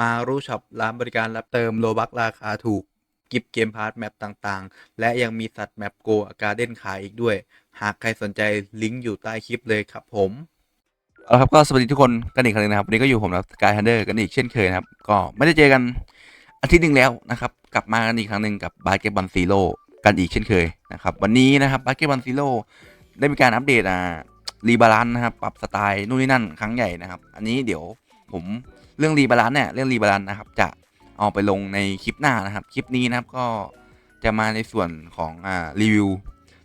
มารู้ช็อปร้านบริการรับเติมโลบักราคาถูก กิฟเกมพาร์ทแมปต่างๆ และยังมีสัตว์แมปโกการ์เด้นขายอีกด้วย หากใครสนใจลิงก์อยู่ใต้คลิปเลยครับผมเอาครับก็สวัสดีทุกคนกันอีกครั้งนึงนะครับวันนี้ก็อยู่ผมนะสกายฮันเดอร์กันอีกเช่นเคยนะครับ ก็ไม่ได้เจอกันอาทิตย์หนึ่งแล้วนะครับกลับมากันอีกครั้งหนึ่งกับบาสเกตบอลซีโร่กันอีกเช่นเคยนะครับวันนี้นะครับบาสเกตบอลซีโร่ได้มีการอัปเดตอ่ารีบาลานนะครับปรับสไตล์นู่นนี่นั่นครั้งใหญ่นะครับ อันนี้เดี๋ยวผม เรื่องรีบาลานเนี่ยเรื่องรีบาลานนะครับ จะเอาไปลงในคลิปหน้านะครับ คลิปนี้นะครับก็จะมาในส่วนของอ่ารีวิว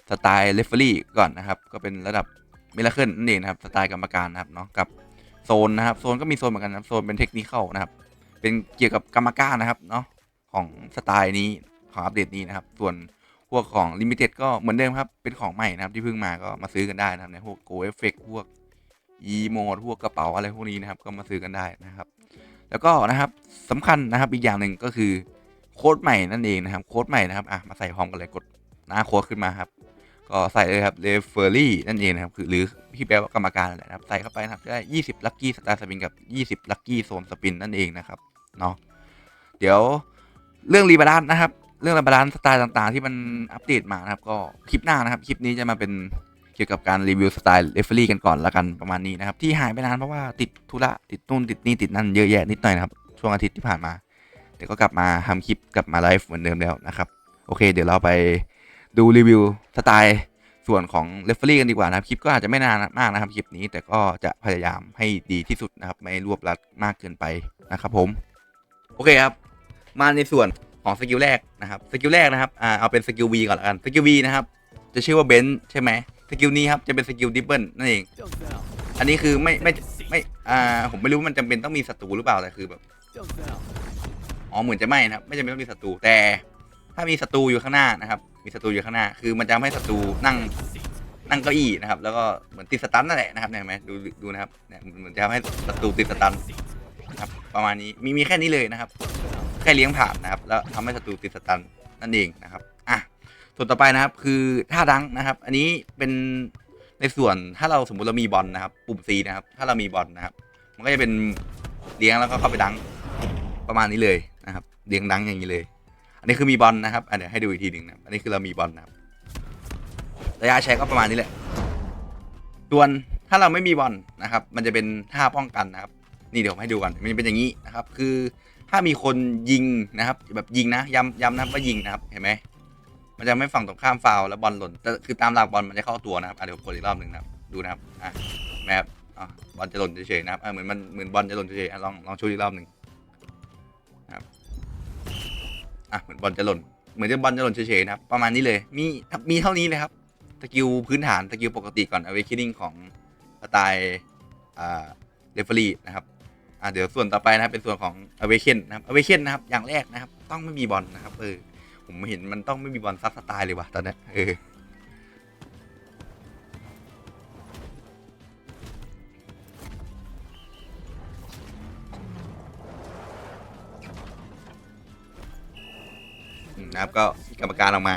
สไตล์เรฟเฟอรี่ก่อนนะครับ ก็เป็นระดับมิราเคิลนั่นเองนะครับสไตล์กรรมการนะครับเนาะกับโซนนะครับโซนก็มีโซนเหมือนกันนะครับโซนเป็นเทคนิคนะครับ เป็นเกี่ยวกับกรรมการนะครับเนาะของสไตล์นี้ของอัปเดตนี้นะครับ ส่วนพวกของลิมิเต็ดก็เหมือนเดิมครับ เป็นของใหม่นะครับที่เพิ่งมาก็มาซื้อกันได้นะครับในพวกโกเอฟเฟกพวกอีโมดพวกกระเป๋าอะไรพวกนี้นะครับ ก็มาซื้อกันได้นะครับ แล้วก็นะครับสำคัญนะครับอีกอย่างหนึ่งก็คือโค้ดใหม่นั่นเองนะครับโค้ดใหม่นะครับอะมาใส่พร้อมกันเลยกดหน้าโค้ดขึ้นมาครับก็ใส่เลยครับเรฟเฟอรี่นั่นเองนะครับคือหรือพี่แปลว่ากรรมการนั่นแหละนะครับใส่เข้าไปนะครับจะได้20ลัคกี้สตาร์สปินกับ20ลัคกี้โซนสปินนั่นเองนะครับเนาะเดี๋ยวเรื่องรีบาลานซ์นะครับ เรื่องรีบาลานซ์สไตล์ต่างๆ ที่มันอัปเดตมานะครับ ก็คลิปหน้านะครับคลิปนี้จะมาเป็น เกี่ยวกับการรีวิวสไตล์เรฟเฟอรี่กันก่อนละกันประมาณนี้นะครับ ที่หายไปนานเพราะว่าติดธุระติดนู่นติดนี่ติดนั่นเยอะแยะนิดหน่อยนะครับ ช่วงอาทิตย์ที่ผ่านมาเดี๋ยวก็กลับมาทำคลิปกลับมาไลฟ์เหมือนเดิมแล้วนะครับ โอเค เดี๋ยวเราไปดูรีวิวสไตล์ส่วนของเรฟเฟอรี่กันดีกว่านะครับ คลิปก็อาจจะไม่นานมากนะครับคลิปนี้ แต่ก็จะพยายามให้ดีที่สุดนะครับ ไม่รวบรัดมากเกินไปนะครับ ผม โอเคครับ มาในส่วนของสกิลแรกนะครับสกิลแรกนะครับอ่าเอาเป็นสกิล V ก่อนละกันสกิล V นะครับจะชื่อว่าเบนซ์ใช่ไหม สกิลนี้ครับจะเป็นสกิลดิบเบิลนั่นเอง อันนี้คือไม่ไม่ไม่อ่าผมไม่รู้ว่ามันจำเป็นต้องมีศัตรูหรือเปล่าแต่คือแบบอ๋อเหมือนจะไม่นะครับไม่จำเป็นต้องมีศัตรูแต่ ถ้ามีศัตรูอยู่ข้างหน้านะครับ มีศัตรูอยู่ข้างหน้า คือมันจะทำให้ศัตรูนั่งนั่งเก้าอี้นะครับ แล้วก็เหมือนติดสตันนั่นแหละนะครับเนี่ยเห็นไหมดูดูนะครับเนี่ยเหมือนจะทำให้ศัตรูติดสตันนะครับประมาณนี้มีมีแค่นี้เลยนะครับ แค่เลี้ยงผ่านนะครับ แล้วทำให้ศัตรูติดสตันนั่นเองนะครับ ส่วนต่อไปนะครับคือท่าดังนะครับ อันนี้เป็นในส่วนถ้าเราสมมติเรามีบอลนะครับ ปุ่ม C นะครับ ถ้าเรามีบอลนะครับ มันก็จะเป็นเลี้ยงแล้วก็เข้าไปดังประมาณนี้เลยนะครับเลี้ยงดังอย่างนี้เลย อันนี้คือมีบอลนะครับอะเดี๋ยวให้ดูอีกทีหนึ่งนะอันนี้คือเรามีบอลนะครับระยะใช้ก็ประมาณนี้แหละส่วนถ้าเราไม่มีบอลนะครับ มันจะเป็นท่าป้องกันนะครับ นี่เดี๋ยวผมให้ดูก่อนมันจะเป็นอย่างนี้นะครับ คือถ้ามีคนยิงนะครับ แบบยิงนะย้ำย้ำนะว่ายิงนะครับเห็นไหม มันจะไม่ฝั่งตรงข้ามฟาวแล้วบอลหล่นแต่คือตามหลักบอลมันจะเข้าตัวนะครับอะเดี๋ยวกดอีกรอบหนึ่งนะครับดูนะครับอะแมครับอะบอลจะหล่นเฉยๆนะครับอะเหมือนมันเหมือนบอลจะหล่นเฉยๆอะลองลองชูอีกรอบหนึ่งนะครับอะเหมือนบอลจะหล่นเหมือนจะบอลจะหล่นเฉยๆนะครับประมาณนี้เลยมีมีเท่านี้เลยครับสกิลพื้นฐานสกิลปกติก่อน awakening ของสไตล์อ่าเรฟเฟอรี่นะครับอ่าเดี๋ยวส่วนต่อไปนะครับเป็นส่วนของ awaken นะครับ awaken นะครับอย่างแรกนะครับต้องไม่มีบอลนะครับเออ ผมเห็นมันต้องไม่มีบอลซักสไตล์เลยว่ะตอนนี้เออนะครับก็กรรมการออกมา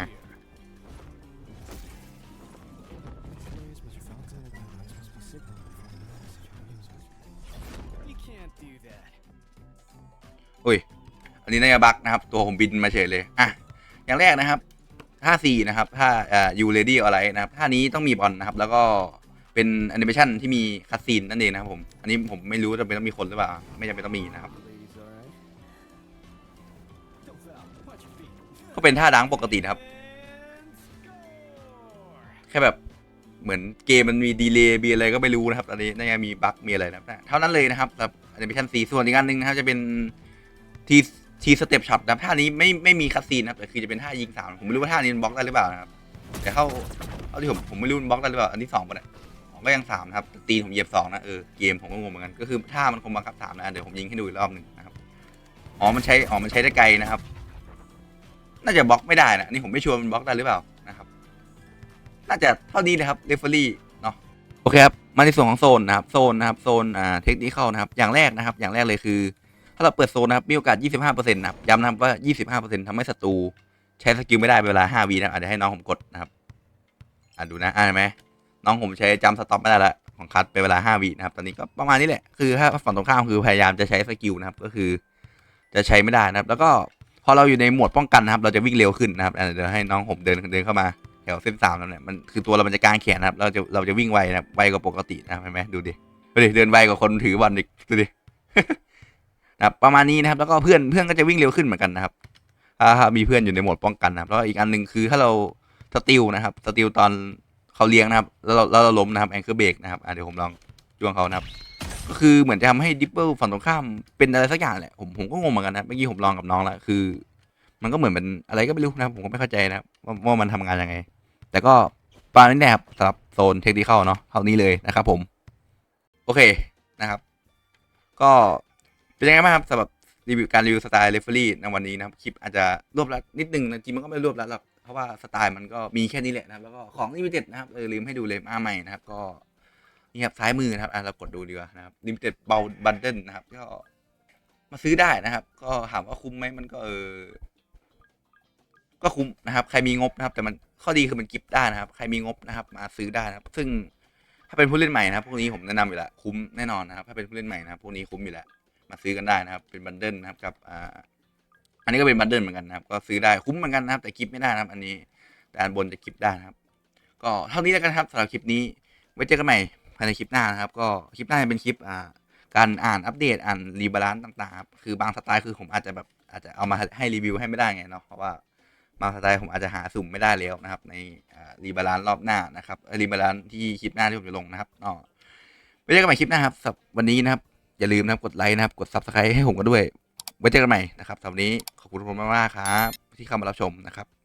อุ้ย อันนี้น่าจะบักนะครับ ตัวผมบินมาเฉยเลย อะ อย่างแรกนะครับท่าสี่นะครับท่าอ่ายูเรดี้อะไรนะครับท่านี้ต้องมีบอลนะครับ แล้วก็เป็นแอนิเมชันที่มีคัสซีนนั่นเองนะครับผมอันนี้ผมไม่รู้จะเป็นต้องมีคนหรือเปล่า ไม่จำเป็นต้องมีนะครับ ก็เป็นท่าดังปกตินะครับ แค่แบบเหมือนเกมมันมีดีเลย์มีอะไรก็ไม่รู้นะครับ อันนี้น่าจะมีบั๊กมีอะไรนะครับเท่านั้นเลยนะครับสำหรับแอนิเมชันสีส่วนอีกอันหนึ่งนะครับ จะเป็นที ทีสเต็ปช็อตนะครับท่านี้ไม่ไม่มีคัสซีนนะครับแต่คือจะเป็นท่ายิงสามผมไม่รู้ว่าท่านี้มันบล็อกได้หรือเปล่านะครับแต่เข้าเท่าที่ผมผมไม่รู้มันบล็อกได้หรือเปล่าอันที่สองปะเนี่ยผมก็ยังสามนะครับตีนผมเหยียบสองนะเออเกมผมก็งงเหมือนกันก็คือท่ามันคงบังคับสามนะเดี๋ยวผมยิงให้ดูอีกรอบหนึ่งนะครับอ๋อมันใช้อ๋อมันใช้ได้ไกลนะครับ น่าจะบล็อกไม่ได้นะนี่ผมไม่ชัวร์มันบล็อกได้หรือเปล่านะครับ น่าจะเท่านี้เลยครับเรฟเฟอรี่เนาะโอเคครับมาในส่วนของโซนนะครับโซนนะครับโซนอ่าเทคนิคเข้านะครับ อย่างแรกนะครับ อย่างแรกเลยคือ ถ้าเราเปิดโซนนะครับมีโอกาส 25%นะครับย้ำนะครับว่า 25%ทำให้ศัตรูใช้สกิลไม่ได้เวลา 5วินะครับอะให้น้องผมกดนะครับอะดูนะอะเห็นไหมน้องผมใช้จำสต็อปไม่ได้ละของคัดเป็นเวลา 5วินะครับ ตอนนี้ก็ประมาณนี้แหละ คือถ้าฝั่งตรงข้ามคือพยายามจะใช้สกิลนะครับ ก็คือจะใช้ไม่ได้นะครับ แล้วก็พอเราอยู่ในโหมดป้องกันนะครับ เราจะวิ่งเร็วขึ้นนะครับเดี๋ยวให้น้องผมเดินเดินเข้ามาแถวเส้นสามแล้วเนี่ย มันคือตัวเรามันจะกางแขนนะครับ เราจะเราจะวิ่งไวนะครับ ไวกว่าปกตินะครับเห็นไหมดูดิดูดิ เดินไวกว่าคนถือบอลอีกดูดิ นะครับประมาณนี้นะครับแล้วก็เพื่อนเพื่อนก็จะวิ่งเร็วขึ้นเหมือนกันนะครับถ้ามีเพื่อนอยู่ในโหมดป้องกันนะครับแล้วอีกอันหนึ่งคือถ้าเราสติลนะครับสติลตอนเขาเลี้ยงนะครับแล้วเราแล้วเราล้มนะครับแองเกอร์เบรกนะครับเดี๋ยวผมลองจ้วงเขานะครับก็คือเหมือนจะทำให้ดิปเปิลฝั่งตรงข้ามเป็นอะไรสักอย่างแหละผมผมก็งงเหมือนกันนะเมื่อกี้ผมลองกับน้องแล้วคือ มันก็เหมือนเป็นอะไรก็ไม่รู้นะครับผมก็ไม่เข้าใจนะครับว่าว่ามันทำงานยังไง แต่ก็ประมาณนี้แหละครับสำหรับโซนเทคนิคเนาะเท่านี้เลยนะครับผม โอเคนะครับ ก็ เป็นยังไงบ้างครับสำหรับรีวิวการรีวิวสไตล์เรฟเฟอรี่ในวันนี้นะครับคลิปอาจจะรวบรัดนิดนึงนะจริงมันก็ไม่รวบรัดหรอกเพราะว่าสไตล์มันก็มีแค่นี้แหละนะครับแล้วก็ของลิมิเต็ดนะครับเออลืมให้ดูเลยมาใหม่นะครับก็นี่ครับซ้ายมือนะครับอะเรากดดูดีกว่านะครับลิมิเต็ดเบลบันเดิลนะครับก็มาซื้อได้นะครับ ก็ถามว่าคุ้มไหมมันก็เออก็คุ้มนะครับ ใครมีงบนะครับ แต่มันข้อดีคือมันกิฟต์ได้นะครับ ใครมีงบนะครับ มาซื้อได้นะครับ ซึ่งถ้าเป็นผู้เล่นใหม่นะครับพวกนี้ผมแนะนำอยู่แล้วคุ้มแน่นอนนะครับ ถ้าเป็นผู้เล่นใหม่นะครับพวกนี้คุ้มอยู่แล้ว มาซื้อกันได้นะครับ เป็นบันเดิลนะครับกับอ่าอันนี้ก็เป็นบันเดิลเหมือนกันนะครับ ก็ซื้อได้คุ้มเหมือนกันนะครับ แต่กิฟต์ไม่ได้นะครับ อันนี้แต่อันบนจะกิฟต์ได้นะครับ ก็เท่านี้แล้วกันครับสำหรับคลิปนี้ไว้เจอกันใหม่ภายในคลิปหน้านะครับ ก็คลิปหน้าจะเป็นคลิปอ่าการอ่านอัปเดตอ่านรีบาลานซ์ต่างๆครับคือบางสไตล์คือผมอาจจะแบบอาจจะเอามาให้รีวิวให้ไม่ได้ไงเนาะเพราะว่าบางสไตล์ผมอาจจะหาสุ่มไม่ได้แล้วนะครับ ในรีบาลานซ์รอบหน้านะครับรีบาลานซ์ที่คลิปหน้าที่ผมจะลงนะครับเนาะไว้เจอกันใหม่คลิปหน้าครับสำหรับวันนี้นะครับ อย่าลืมนะครับกดไลค์นะครับ กด subscribe ให้ผมกันด้วย ไว้เจอกันใหม่นะครับสำหรับวันนี้ขอบคุณทุกคนมากๆครับที่เข้ามารับชมนะครับ